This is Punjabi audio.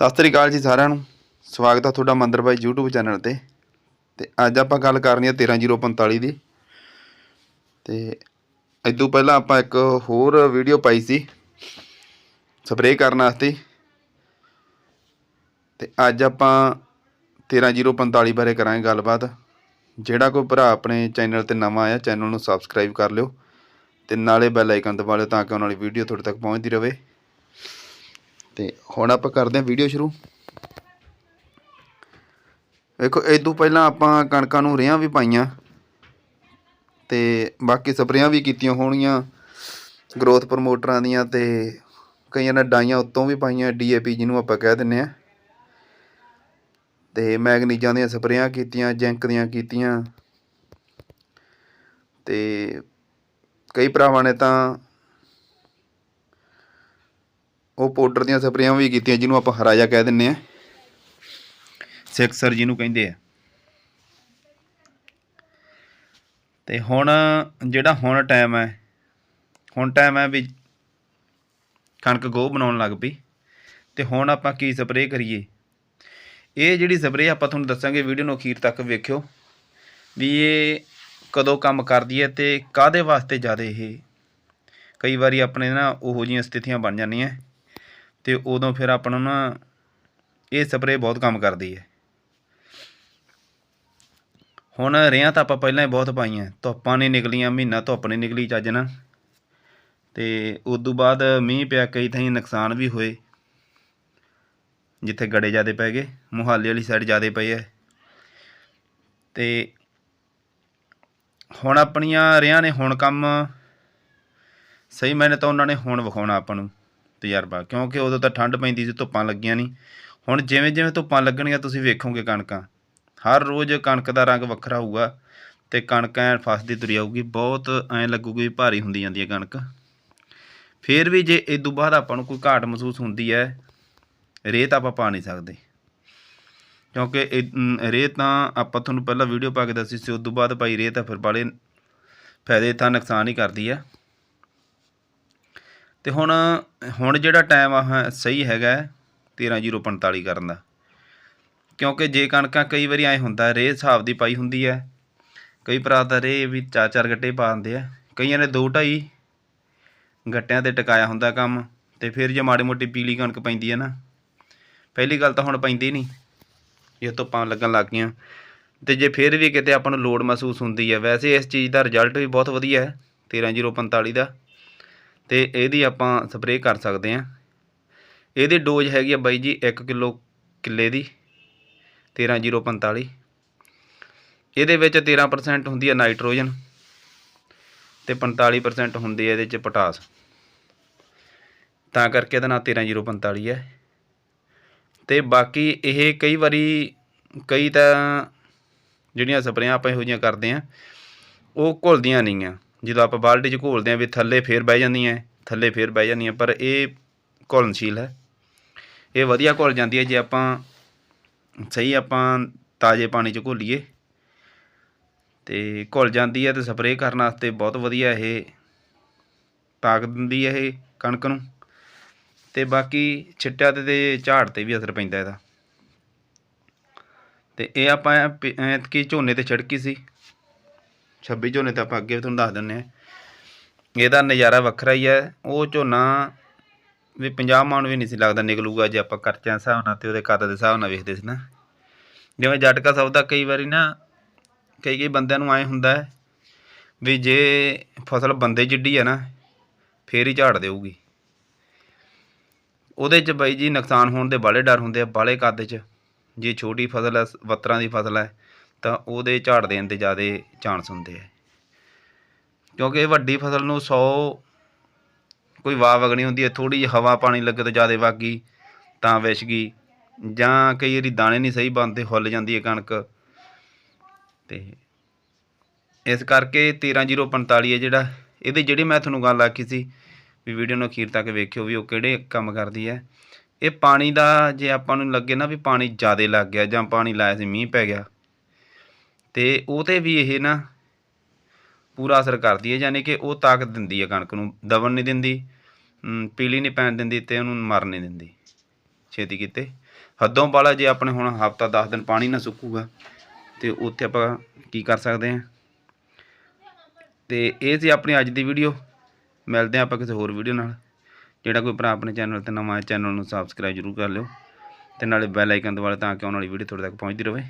ਸਤਿ ਸ੍ਰੀ ਅਕਾਲ ਜੀ ਸਾਰਿਆਂ ਨੂੰ। ਸਵਾਗਤ ਆ ਤੁਹਾਡਾ ਮੰਦਰ ਬਾਈ YouTube ਚੈਨਲ ਤੇ। ਤੇ ਅੱਜ ਆਪਾਂ ਗੱਲ ਕਰਨੀ ਹੈ 13045 ਦੀ। ਤੇ ਇਦੋਂ ਪਹਿਲਾਂ ਆਪਾਂ ਇੱਕ ਹੋਰ ਵੀਡੀਓ ਪਾਈ ਸੀ। ਸਪਰੇਅ ਕਰਨ ਵਾਸਤੇ। ਤੇ ਅੱਜ ਆਪਾਂ 13045 ਬਾਰੇ ਕਰਾਂਗੇ ਗੱਲਬਾਤ। ਜਿਹੜਾ ਕੋਈ ਭਰਾ ਆਪਣੇ ਚੈਨਲ ਤੇ ਨਵਾਂ ਆਇਆ, ਚੈਨਲ ਨੂੰ ਸਬਸਕ੍ਰਾਈਬ ਕਰ ਲਿਓ। ਤੇ ਨਾਲੇ ਬੈਲ ਆਈਕਨ ਦਬਾ ਲਿਓ ਤਾਂ ਕਿ ਉਹਨਾਂ ਵਾਲੀ ਵੀਡੀਓ ਤੁਹਾਡੇ ਤੱਕ ਪਹੁੰਚਦੀ ਰਹੇ। ਤੇ ਹੁਣ ਆਪਾਂ ਕਰਦੇ ਹਾਂ ਵੀਡੀਓ ਸ਼ੁਰੂ। ਵੇਖੋ, ਇਹ ਤੋਂ ਪਹਿਲਾਂ ਆਪਾਂ ਕਣਕਾਂ ਨੂੰ ਰੇਹਾਂ ਵੀ ਪਾਈਆਂ ਤੇ ਬਾਕੀ ਸਪਰੇਆਂ ਵੀ ਕੀਤੀਆਂ ਹੋਣਗੀਆਂ ਗਰੋਥ ਪ੍ਰਮੋਟਰਾਂ ਦੀਆਂ ਤੇ ਕਈਆਂ ਨੇ ਡਾਈਆਂ ਉੱਤੋਂ ਵੀ ਪਾਈਆਂ ਡੀਏਪੀ ਜਿਹਨੂੰ ਆਪਾਂ ਕਹਿ ਦਿੰਨੇ ਆ ਤੇ ਮੈਗਨੀਜ਼ਾਂ ਦੀਆਂ ਸਪਰੇਆਂ ਕੀਤੀਆਂ, ਜਿੰਕ ਦੀਆਂ ਕੀਤੀਆਂ। ਤੇ ਕਈ ਭਰਾਵਾਂ ਨੇ ਤਾਂ ਉਹ ਪਾਊਡਰ ਦੀਆਂ ਸਪਰੇਆਂ ਵੀ ਕੀਤੀਆਂ, ਜਿਹਨੂੰ ਆਪਾਂ ਹਰਾਜਾ ਕਹਿ ਦਿੰਨੇ ਆ ਸਿਕਸਰ ਜਿਹਨੂੰ ਕਹਿੰਦੇ ਆ। ਤੇ ਹੁਣ ਜਿਹੜਾ ਹੁਣ ਟਾਈਮ ਹੈ, ਹੁਣ ਟਾਈਮ ਹੈ ਵੀ ਕਣਕ ਗੋਹ ਬਣਾਉਣ ਲੱਗ ਪਈ। ਤੇ ਹੁਣ ਆਪਾਂ ਕੀ ਸਪਰੇਅ ਕਰੀਏ? ਇਹ ਜਿਹੜੀ ਸਪਰੇਅ ਆਪਾਂ ਤੁਹਾਨੂੰ ਦੱਸਾਂਗੇ ਵੀਡੀਓ ਨੂੰ ਅਖੀਰ ਤੱਕ ਵੇਖਿਓ, ਵੀ ਇਹ ਕਦੋਂ ਕੰਮ ਕਰਦੀ ਹੈ ਤੇ ਕਾਦੇ ਵਾਸਤੇ ਜ਼ਿਆਦਾ ਇਹ? ਕਈ ਵਾਰੀ ਆਪਣੇ ਨਾ ਉਹੋ ਜਿਹੀਆਂ ਸਥਿਤੀਆਂ ਬਣ ਜਾਂਦੀਆਂ। ਅਤੇ ਉਦੋਂ ਫਿਰ ਆਪਾਂ ਨੂੰ ਨਾ ਇਹ ਸਪਰੇਅ ਬਹੁਤ ਕੰਮ ਕਰਦੀ ਹੈ। ਹੁਣ ਰੇਹਾਂ ਤਾਂ ਆਪਾਂ ਪਹਿਲਾਂ ਹੀ ਬਹੁਤ ਪਾਈਆਂ, ਧੁੱਪਾਂ ਨਹੀਂ ਨਿਕਲੀਆਂ, ਮਹੀਨਾ ਧੁੱਪ ਨਹੀਂ ਨਿਕਲੀ ਚੱਜ ਨਾਲ। ਤੇ ਉਸ ਤੋਂ ਬਾਅਦ ਮੀਂਹ ਪਿਆ, ਕਈ ਥਾਈਂ ਨੁਕਸਾਨ ਵੀ ਹੋਏ। ਜਿੱਥੇ ਗੜੇ ਜ਼ਿਆਦੇ ਪੈ ਗਏ, ਮੁਹਾਲੀ ਵਾਲੀ ਸਾਈਡ ਜ਼ਿਆਦੇ ਪਏ ਐ ਤੇ ਹੁਣ ਆਪਣੀਆਂ ਰੇਹਾਂ ਨੇ ਹੁਣ ਕੰਮ ਸਹੀ, ਮੈਨੇ ਤਾਂ ਉਹਨਾਂ ਨੇ ਹੁਣ ਵਿਖਾਉਣਾ ਆਪਾਂ ਨੂੰ। ਤਜਰਬਾ ਕਿਉਂਕਿ ਉਦੋਂ ਤਾਂ ਠੰਡ ਪੈਂਦੀ ਸੀ ਧੁੱਪਾਂ ਲੱਗੀਆਂ ਨਹੀਂ ਹੁਣ ਜਿਵੇਂ ਜਿਵੇਂ ਧੁੱਪਾਂ ਲੱਗਣਗੀਆਂ ਤੁਸੀਂ ਵੇਖੋਗੇ ਕਣਕਾਂ। ਹਰ ਰੋਜ਼ ਕਣਕ ਦਾ ਰੰਗ ਵੱਖਰਾ ਹੋਊਗਾ ਤੇ ਕਣਕ ਐ ਫਸਦੀ ਤੁਰੀ ਆਊਗੀ ਬਹੁਤ ਐ ਲੱਗੂਗੀ ਭਾਰੀ ਹੁੰਦੀ ਜਾਂਦੀ ਹੈ ਕਣਕ। ਫੇਰ ਵੀ ਜੇ ਇਸ ਤੋਂ ਬਾਅਦ ਆਪਾਂ ਨੂੰ ਕੋਈ ਘਾਟ ਮਹਿਸੂਸ ਹੁੰਦੀ ਹੈ ਰੇਹ ਤਾਂ ਆਪਾਂ ਪਾ ਨਹੀਂ ਸਕਦੇ। ਕਿਉਂਕਿ ਇਹ, ਅਮ, ਤਾਂ ਆਪਾਂ ਤੁਹਾਨੂੰ ਪਹਿਲਾਂ ਵੀਡੀਓ ਪਾ ਕੇ ਦੱਸੀ ਸੀ ਉਸ ਤੋਂ ਬਾਅਦ ਭਾਈ ਰੇਹ ਤਾਂ ਫਿਰ ਬਾਲੇ ਫਾਇਦੇ ਤਾਂ ਨੁਕਸਾਨ ਹੀ ਕਰਦੀ ਆ ਤੇ ਹੁਣ ਹੁਣ ਜਿਹੜਾ ਟਾਈਮ ਆ ਸਹੀ ਹੈਗਾ 13045 ਕਰਨ ਦਾ। ਕਿਉਂਕਿ ਜੇ ਕਣਕਾਂ ਕਈ ਵਾਰੀ ਐ ਹੁੰਦਾ, ਰੇਹ ਹਿਸਾਬ ਦੀ ਪਾਈ ਹੁੰਦੀ ਹੈ। ਕਈ ਭਰਾ ਤਾਂ ਰੇਹ ਵੀ ਚਾਰ ਚਾਰ ਗੱਟੇ ਪਾ ਦਿੰਦੇ ਆ। ਕਈਆਂ ਨੇ ਦੋ ਢਾਈ ਗੱਟਿਆਂ ਤੇ ਟਿਕਾਇਆ ਹੁੰਦਾ ਕੰਮ, ਤੇ ਫਿਰ ਜੇ ਮਾੜੀ ਮੋਟੀ ਪੀਲੀ ਕਣਕ ਪੈਂਦੀ ਹੈ ਨਾ। ਪਹਿਲੀ ਗੱਲ ਤਾਂ ਹੁਣ ਪੈਂਦੀ ਨਹੀਂ, ਇਹ ਧੁੱਪਾਂ ਲੱਗਣ ਲੱਗ ਗਈਆਂ। ਤੇ ਜੇ ਫਿਰ ਵੀ ਕਿਤੇ ਆਪਾਂ ਨੂੰ ਲੋੜ ਮਹਿਸੂਸ ਹੁੰਦੀ ਹੈ, ਵੈਸੇ ਇਸ ਚੀਜ਼ ਦਾ ਰਿਜ਼ਲਟ ਵੀ ਬਹੁਤ ਵਧੀਆ ਹੈ 13045 ਦਾ। ਤੇ ਇਹਦੀ ਆਪਾਂ ਸਪਰੇਅ ਕਰ ਸਕਦੇ ਹਾਂ। ਇਹਦੀ ਡੋਜ਼ ਹੈਗੀ ਆ ਬਾਈ ਜੀ 1 ਕਿਲੋ ਕਿੱਲੇ ਦੀ 13045 ਇਹਦੇ ਵਿੱਚ 13% ਹੁੰਦੀ ਆ ਨਾਈਟ੍ਰੋਜਨ ਤੇ 45% ਹੁੰਦੀ ਹੈ ਇਹਦੇ ਚ ਪੋਟਾਸ। ਤਾਂ ਕਰਕੇ ਇਹਦਾ ਨਾਂ 13045 ਹੈ। ਤੇ ਬਾਕੀ ਇਹ ਕਈ ਵਾਰੀ ਕਈ ਤਾਂ ਜਿਹੜੀਆਂ ਸਪਰੇਆਂ ਆਪਾਂ ਇਹੋ ਜਿਹੀਆਂ ਕਰਦੇ ਆ ਉਹ ਘੁਲਦੀਆਂ ਨਹੀਂ ਆ। ਜਦੋਂ ਆਪਾਂ ਬਾਲਟੀ 'ਚ ਘੋਲਦੇ ਆ ਵੀ ਥੱਲੇ ਫੇਰ ਬਹਿ ਜਾਂਦੀਆਂ ਥੱਲੇ ਫੇਰ ਬਹਿ ਜਾਂਦੀਆਂ ਪਰ ਇਹ ਘੁਲਣਸ਼ੀਲ ਹੈ। ਇਹ ਵਧੀਆ ਘੁਲ ਜਾਂਦੀ ਹੈ ਜੇ ਆਪਾਂ ਸਹੀ ਆਪਾਂ ਤਾਜ਼ੇ ਪਾਣੀ 'ਚ ਘੋਲੀਏ। ਤੇ ਘੁਲ ਜਾਂਦੀ ਹੈ ਤੇ ਸਪਰੇਅ ਕਰਨ ਵਾਸਤੇ ਬਹੁਤ ਵਧੀਆ ਇਹ ਤਾਕਤ ਦਿੰਦੀ ਹੈ ਇਹ ਕਣਕ ਨੂੰ। ਤੇ ਬਾਕੀ ਛਿੱਟਿਆਂ ਤੇ ਤੇ ਝਾੜ ਤੇ ਵੀ ਅਸਰ ਪੈਂਦਾ ਇਹਦਾ। ਤੇ ਇਹ ਆਪਾਂ ਐਤਕੀ ਝੋਨੇ ਤੇ ਛਿੜਕੀ ਸੀ। 26 ਝੋਨੇ ਤਾਂ ਆਪਾਂ ਅੱਗੇ ਵੀ ਤੁਹਾਨੂੰ ਦੱਸ ਦਿੰਨੇ ਆ ਇਹਦਾ ਨਜ਼ਾਰਾ ਵੱਖਰਾ ਹੀ ਹੈ। ਉਹ ਝੋਨਾ ਵੀ 50 ਮਣ ਵੀ ਨਹੀਂ ਸੀ ਲੱਗਦਾ ਨਿਕਲੂਗਾ ਜੇ ਆਪਾਂ ਖਰਚਿਆਂ ਦੇ ਹਿਸਾਬ ਨਾਲ ਤੇ ਉਹਦੇ ਕੱਦ ਦੇ ਹਿਸਾਬ ਨਾਲ ਵੇਖਦੇ ਸੀ ਨਾ। ਜਿਵੇਂ ਜਟਕਾ ਸੌਦਾ ਕਈ ਵਾਰੀ ਨਾ ਕਈ ਕਈ ਬੰਦਿਆਂ ਨੂੰ ਐ ਹੁੰਦਾ ਹੈ ਵੀ ਜੇ ਫਸਲ ਬੰਦੇ ਜਿੱਡੀ ਹੈ ਨਾ, ਫੇਰ ਹੀ ਝਾੜ ਦੇਊਗੀ। ਉਹਦੇ 'ਚ ਬਾਈ ਜੀ ਨੁਕਸਾਨ ਹੋਣ ਦੇ ਬਾਲੇ ਡਰ ਹੁੰਦੇ ਆ ਬਾਲੇ ਕੱਦ 'ਚ। ਜੇ ਛੋਟੀ ਫਸਲ ਹੈ ਵੱਤਰਾਂ ਦੀ ਫਸਲ ਹੈ ਤਾਂ ਉਹਦੇ ਝਾੜ ਦੇਣ ਦੇ ਜ਼ਿਆਦਾ ਚਾਂਸ ਹੁੰਦੇ ਆ। ਕਿਉਂਕਿ ਵੱਡੀ ਫਸਲ ਨੂੰ 100 ਕੋਈ ਵਾਹ ਵਗਣੀ ਹੁੰਦੀ ਹੈ ਥੋੜੀ ਜਿਹੀ ਹਵਾ ਪਾਣੀ ਲੱਗੇ ਤਾਂ ਜ਼ਿਆਦਾ ਵਗ ਗਈ, ਤਾਂ ਵਿਛ ਗਈ, ਜਾਂ ਕਈ ਵਾਰੀ ਦਾਣੇ ਨਹੀਂ ਸਹੀ ਬਣਦੇ ਹੁੱਲ ਜਾਂਦੀ ਹੈ ਕਣਕ। ਤੇ ਇਸ ਕਰਕੇ 13045 ਹੈ ਜਿਹੜਾ, ਇਹਦੀ ਜਿਹੜੀ ਮੈਂ ਤੁਹਾਨੂੰ ਗੱਲ ਆਖੀ ਸੀ ਵੀ ਵੀਡੀਓ ਨੂੰ ਅਖੀਰ ਤੱਕ ਵੇਖਿਓ ਵੀ ਉਹ ਕਿਹੜੇ ਕੰਮ ਕਰਦੀ ਹੈ ਇਹ ਪਾਣੀ ਦਾ ਜੇ ਆਪਾਂ ਨੂੰ ਲੱਗੇ ਨਾ ਵੀ ਪਾਣੀ ਜ਼ਿਆਦਾ ਲੱਗ ਗਿਆ ਜਾਂ ਪਾਣੀ ਲਾਇਆ ਸੀ, ਮੀਂਹ ਪੈ ਗਿਆ ਤੇ ਉਹ ਤੇ ਵੀ ਇਹ ਨਾ ਪੂਰਾ ਅਸਰ ਕਰਦੀ ਹੈ, ਯਾਨੀ ਕਿ ਉਹ ਤਾਕਤ ਦਿੰਦੀ ਹੈ ਕਣਕ ਨੂੰ, ਦਬਣ ਨਹੀਂ ਦਿੰਦੀ ਪੀਲੀ ਨਹੀਂ ਪੈਣ ਦਿੰਦੀ ਤੇ ਉਹਨੂੰ ਮਰ ਨਹੀਂ ਦਿੰਦੀ। ਛੇਤੀ ਕੀਤੇ। ਹੱਦੋਂ ਵਾਲਾ ਜੇ ਆਪਣੇ ਹੁਣ ਹਫਤਾ 10 ਦਿਨ ਪਾਣੀ ਨਾ ਸੁੱਕੂਗਾ, ਤੇ ਉੱਥੇ ਆਪਾਂ ਕੀ ਕਰ ਸਕਦੇ ਹਾਂ? ਤੇ ਇਹ ਸੀ ਆਪਣੀ ਅੱਜ ਦੀ ਵੀਡੀਓ। ਮਿਲਦੇ ਹਾਂ ਆਪਾਂ ਕਿਸੇ ਹੋਰ ਵੀਡੀਓ ਨਾਲ। ਜਿਹੜਾ ਕੋਈ ਭਰਾ ਆਪਣੇ ਚੈਨਲ ਤੇ ਨਵਾਂ ਹੈ, ਚੈਨਲ ਨੂੰ ਸਬਸਕ੍ਰਾਈਬ ਜ਼ਰੂਰ ਕਰ ਲਿਓ। ਤੇ ਨਾਲੇ ਬੈਲ ਆਈਕਨ ਦਬਾ ਤਾਂ ਕਿ ਆਉਣ ਵਾਲੀ ਵੀਡੀਓ ਤੁਹਾਡੇ ਤੱਕ ਪਹੁੰਚਦੀ ਰਹੇ।